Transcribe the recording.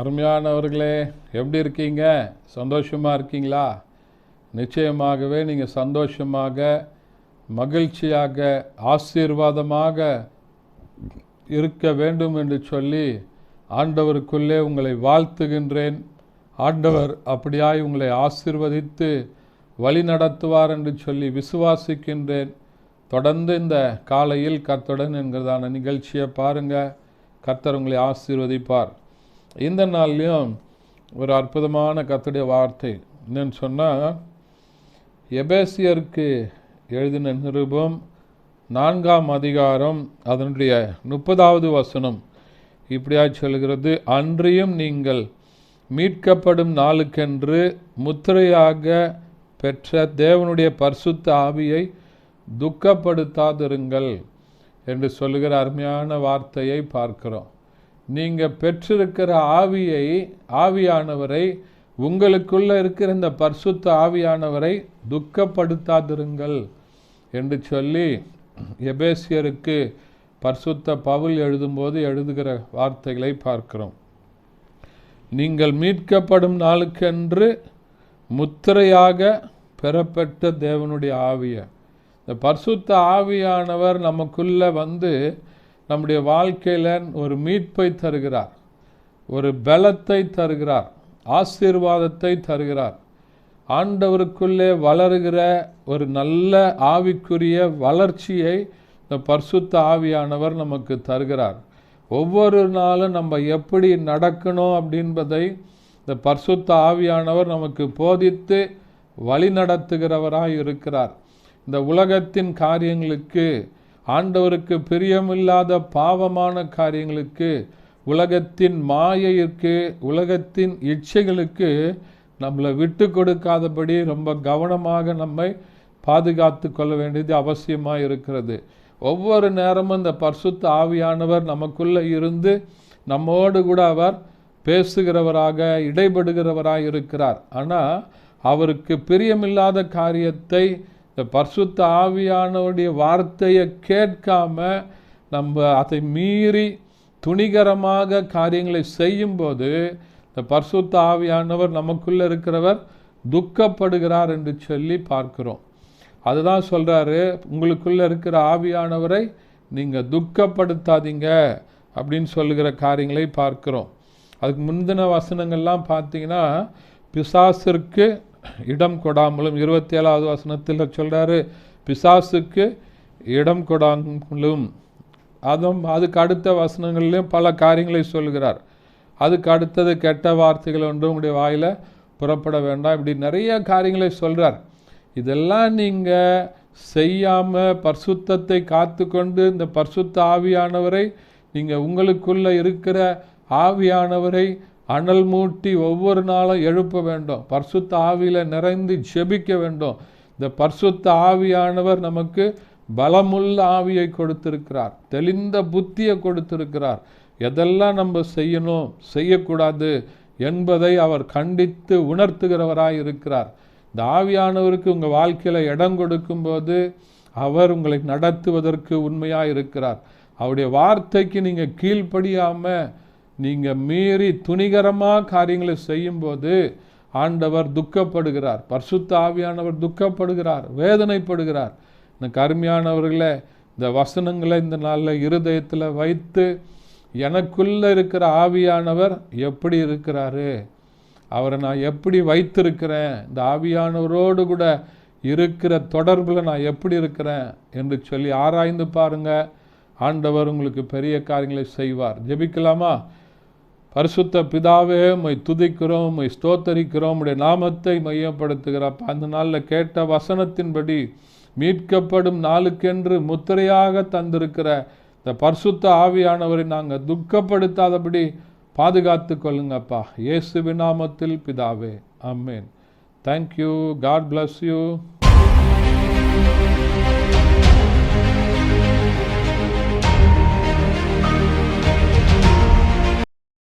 அருமையானவர்களே எப்படி இருக்கீங்க? சந்தோஷமாக இருக்கீங்களா? நிச்சயமாகவே நீங்கள் சந்தோஷமாக மகிழ்ச்சியாக ஆசீர்வாதமாக இருக்க வேண்டும் என்று சொல்லி ஆண்டவருக்குள்ளே உங்களை வாழ்த்துகின்றேன். ஆண்டவர் அப்படியாய் உங்களை ஆசீர்வதித்து வழி நடத்துவார் என்று சொல்லி விசுவாசிக்கின்றேன். தொடர்ந்து இந்த காலையில் கர்த்தடன் என்கிறதான நிகழ்ச்சியை பாருங்கள் கர்த்தர் உங்களை ஆசீர்வதிப்பார். இந்த நாள்லையும் ஒரு அற்புதமான கத்துடைய வார்த்தை என்னன்னு சொன்னால் எபேசியருக்கு எழுதின நிருபம் நான்காம் அதிகாரம் அதனுடைய முப்பதாவது வசனம் இப்படியாய் சொல்கிறது அன்றியும் நீங்கள் மீட்கப்படும் நாளுக்கென்று முத்திரையாக பெற்ற தேவனுடைய பரிசுத்த ஆவியை துக்கப்படுத்தாதிருங்கள் என்று சொல்லுகிற அருமையான வார்த்தையை பார்க்கிறோம். நீங்கள் பெற்றிருக்கிற ஆவியை ஆவியானவரை உங்களுக்குள்ளே இருக்கிற இந்த பர்சுத்த ஆவியானவரை துக்கப்படுத்தாதிருங்கள் என்று சொல்லி எபேசியருக்கு பர்சுத்த பவுல் எழுதும்போது எழுதுகிற வார்த்தைகளை பார்க்கிறோம். நீங்கள் மீட்கப்படும் நாளுக்கென்று முத்திரையாக பெறப்பட்ட தேவனுடைய ஆவியை. இந்த பர்சுத்த ஆவியானவர் நமக்குள்ளே வந்து நம்முடைய வாழ்க்கையில் ஒரு மீட்பை தருகிறார் ஒரு பலத்தை தருகிறார் ஆசீர்வாதத்தை தருகிறார். ஆண்டவருக்குள்ளே வளருகிற ஒரு நல்ல ஆவிக்குரிய வளர்ச்சியை இந்த பரிசுத்த ஆவியானவர் நமக்கு தருகிறார். ஒவ்வொரு நாளும் நம்ம எப்படி நடக்கணும் அப்படின்பதை இந்த பரிசுத்த ஆவியானவர் நமக்கு போதித்து வழி நடத்துகிறவராக இருக்கிறார். இந்த உலகத்தின் காரியங்களுக்கு ஆண்டவருக்கு பிரியமில்லாத பாவமான காரியங்களுக்கு உலகத்தின் மாயைக்கு உலகத்தின் இச்சைகளுக்கு நம்மளை விட்டு கொடுக்காதபடி ரொம்ப கவனமாக நம்மை பாதுகாத்து கொள்ள வேண்டியது அவசியமாக இருக்கிறது. ஒவ்வொரு நேரமும் இந்த பர்சுத்த ஆவியானவர் நமக்குள்ளே இருந்து நம்மோடு கூட அவர் பேசுகிறவராக இடைபடுகிறவராக இருக்கிறார். ஆனால் அவருக்கு பிரியமில்லாத காரியத்தை இந்த பரிசுத்த ஆவியானவருடைய வார்த்தையை கேட்காம நம்ம அதை மீறி துணிகரமாக காரியங்களை செய்யும்போது இந்த பரிசுத்த ஆவியானவர் நமக்குள்ளே இருக்கிறவர் துக்கப்படுகிறார் என்று சொல்லி பார்க்கிறோம். அதுதான் சொல்கிறாரு உங்களுக்குள்ளே இருக்கிற ஆவியானவரை நீங்கள் துக்கப்படுத்தாதீங்க அப்படின்னு சொல்லுகிற காரியங்களை பார்க்கிறோம். அதுக்கு முந்தின வசனங்கள்லாம் பார்த்தீங்கன்னா பிசாசிற்கு இடம் கொடாமலும் இருபத்தி ஏழாவது வசனத்தில் சொல்கிறாரு பிசாசுக்கு இடம் கொடாமலும். அதுவும் அதுக்கு அடுத்த வசனங்கள்லையும் பல காரியங்களை சொல்கிறார். அதுக்கு அடுத்தது கெட்ட வார்த்தைகள் ஒன்று உங்களுடைய வாயில் புறப்பட வேண்டாம். இப்படி நிறைய காரியங்களை சொல்கிறார் இதெல்லாம் நீங்கள் செய்யாமல் பரிசுத்தத்தை காத்து கொண்டு இந்த பர்சுத்த ஆவியானவரை நீங்கள் உங்களுக்குள்ளே இருக்கிற ஆவியானவரை அனல் மூட்டி ஒவ்வொரு நாளும் எழுப்ப வேண்டும். பர்சுத்த ஆவியில் நிறைந்து ஜெபிக்க வேண்டும். இந்த பர்சுத்த ஆவியானவர் நமக்கு பலமுள்ள ஆவியை கொடுத்திருக்கிறார். தெளிந்த புத்தியை கொடுத்திருக்கிறார். எதெல்லாம் நம்ம செய்யணும் செய்யக்கூடாது என்பதை அவர் கண்டித்து உணர்த்துகிறவராய் இருக்கிறார். இந்த ஆவியானவருக்கு உங்கள் வாழ்க்கையில் இடம் கொடுக்கும்போது அவர் உங்களை நடத்துவதற்கு உண்மையாக இருக்கிறார். அவருடைய வார்த்தைக்கு நீங்கள் கீழ்ப்படியாமல் நீங்கள் மீறி துணிகரமாக காரியங்களை செய்யும்போது ஆண்டவர் துக்கப்படுகிறார். பர்சுத்த ஆவியானவர் துக்கப்படுகிறார். வேதனைப்படுகிறார். இந்த கருமையானவர்களை இந்த வசனங்களை இந்த நாளில் இருதயத்தில் வைத்து எனக்குள்ளே இருக்கிற ஆவியானவர் எப்படி இருக்கிறாரு? அவரை நான் எப்படி வைத்திருக்கிறேன்? இந்த ஆவியானவரோடு கூட இருக்கிற தொடர்பில் நான் எப்படி இருக்கிறேன்? என்று சொல்லி ஆராய்ந்து பாருங்கள் ஆண்டவர் உங்களுக்கு பெரிய காரியங்களை செய்வார். ஜெபிக்கலாமா? பரிசுத்த பிதாவே மை துதிக்கிறோம் மை ஸ்தோத்தரிக்கிறோம். உடைய நாமத்தை மையப்படுத்துகிறப்ப. அந்த நாளில் கேட்ட வசனத்தின்படி மீட்கப்படும் நாளுக்கென்று முத்திரையாக தந்திருக்கிற இந்த பரிசுத்த ஆவியானவரை நாங்கள் துக்கப்படுத்தாதபடி பாதுகாத்து கொள்ளுங்கப்பா. இயேசு விநாமத்தில் பிதாவே amen thank you God bless you